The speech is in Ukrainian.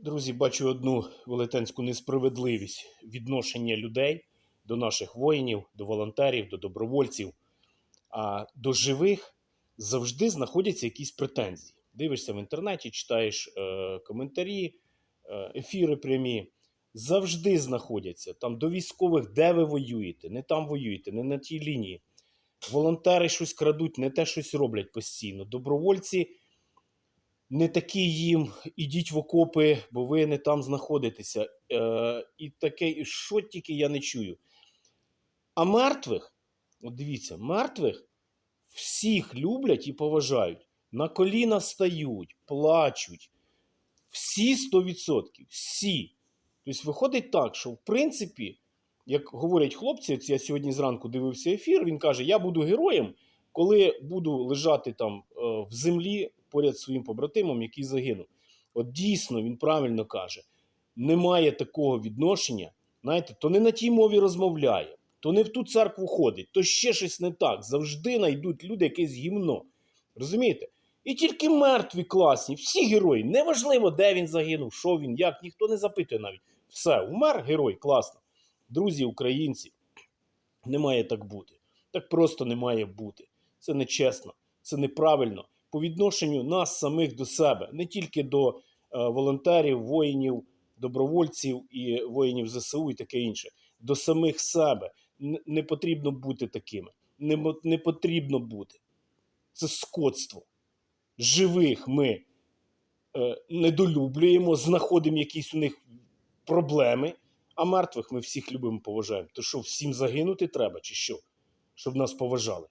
Друзі, бачу одну велетенську несправедливість відношення людей до наших воїнів, до волонтерів, до добровольців. А до живих завжди знаходяться якісь претензії. Дивишся в інтернеті, читаєш е, коментарі, е, ефіри прямі. Завжди знаходяться там до військових, де ви воюєте, не там воюєте, не на тій лінії. Волонтери щось крадуть, не те щось роблять постійно. Добровольці не такі їм, ідіть в окопи, бо ви не там знаходитеся. Е, і таке, і що тільки я не чую. А мертвих, от дивіться, мертвих всіх люблять і поважають. На коліна стають, плачуть. Всі 100%. Всі. Тобто виходить так, що в принципі, як говорять хлопці, я сьогодні зранку дивився ефір, він каже: Я буду героєм, коли буду лежати там е, в землі поряд зі своїм побратимом, який загинув. От дійсно він правильно каже: немає такого відношення, знаєте, то не на тій мові розмовляє, то не в ту церкву ходить, то ще щось не так. Завжди знайдуть люди якесь гімно. Розумієте? І тільки мертві класні, всі герої. Неважливо, де він загинув, що він, як, ніхто не запитує навіть. Все, умер герой, класно. Друзі, українці, не має так бути. Так просто не має бути. Це нечесно, це неправильно. По відношенню нас самих до себе, не тільки до е, волонтерів, воїнів, добровольців і воїнів ЗСУ і таке інше. До самих себе не потрібно бути такими. Не, не потрібно бути. Це скотство. Живих ми е, недолюблюємо, знаходимо якісь у них проблеми, а мертвих ми всіх любимо поважаємо. То що, всім загинути треба, чи що? Щоб нас поважали?